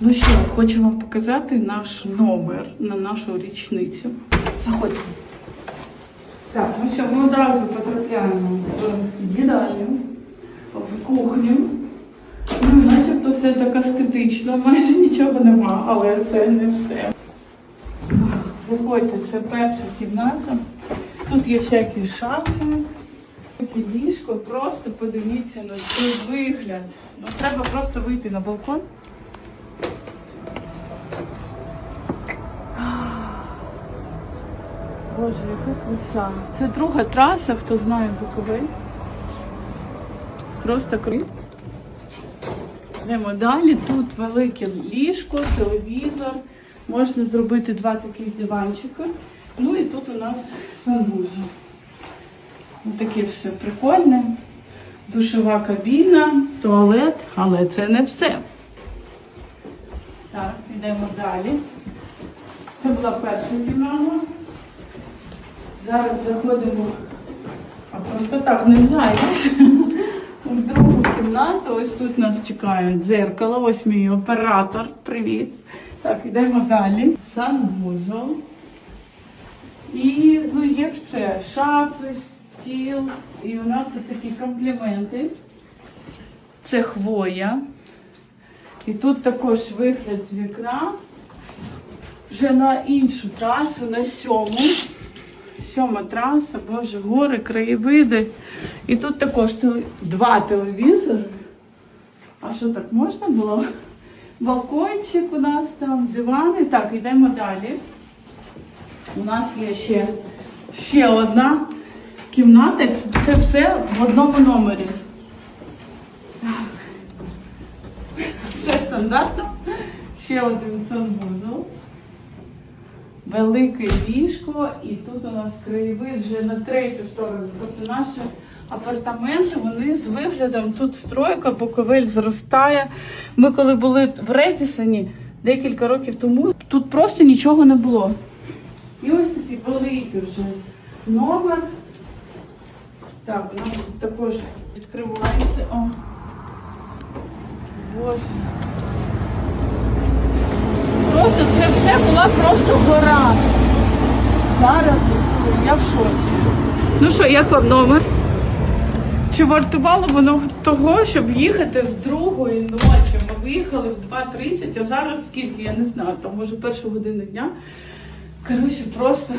Ну що, хочу вам показати наш номер на нашу річницю. Заходьте. Так, ну що, ми одразу потрапляємо в їдальню, в кухню. Ну, начебто все так аскетично, майже нічого нема, але це не все. Заходьте, це перша кімната. Тут є всякі шафи, таке ліжко. Просто подивіться на цей вигляд. Ну, треба просто вийти на балкон. Боже, яка краса. Це друга траса, хто знає Буковель. Просто круто. Йдемо далі. Тут велике ліжко, телевізор. Можна зробити два таких диванчика. Ну і тут у нас санвузол. Ось таке все прикольне. Душова кабіна, туалет, але це не все. Так, йдемо далі. Це була перша кімната. Зараз заходимо, а просто так не зайдеш. У другу кімнату. Ось тут нас чекає дзеркало. Ось мій оператор. Привіт. Так, йдемо далі. Санвузол. І ну, є все. Шафи, стіл. І у нас тут такі компліменти. Це хвоя. І тут також вигляд з вікна. Вже на іншу трасу, на сьому. Сьома траса, боже, гори, краєвиди. І тут також теле- два телевізори. А що так можна було? Балкончик у нас там, дивани. Так, йдемо далі. У нас є ще, ще одна кімната. Це, все в одному номері. Все стандартно. Ще один санвузол. Велике ліжко, і тут у нас краєвид вже на третю сторону. Тобто наші апартаменти вони з виглядом тут стройка, Буковель зростає. Ми коли були в Редісоні декілька років тому, тут просто нічого не було. І ось такий великий вже номер. Так, тут також відкривається. О. Боже. Просто це все просто гора. Зараз я в шоці. Ну що, як вам номер? Чи вартувало воно того, щоб їхати з другої ночі? Ми виїхали в 2.30, а зараз скільки, я не знаю, там може першу годину дня. Коротше, просто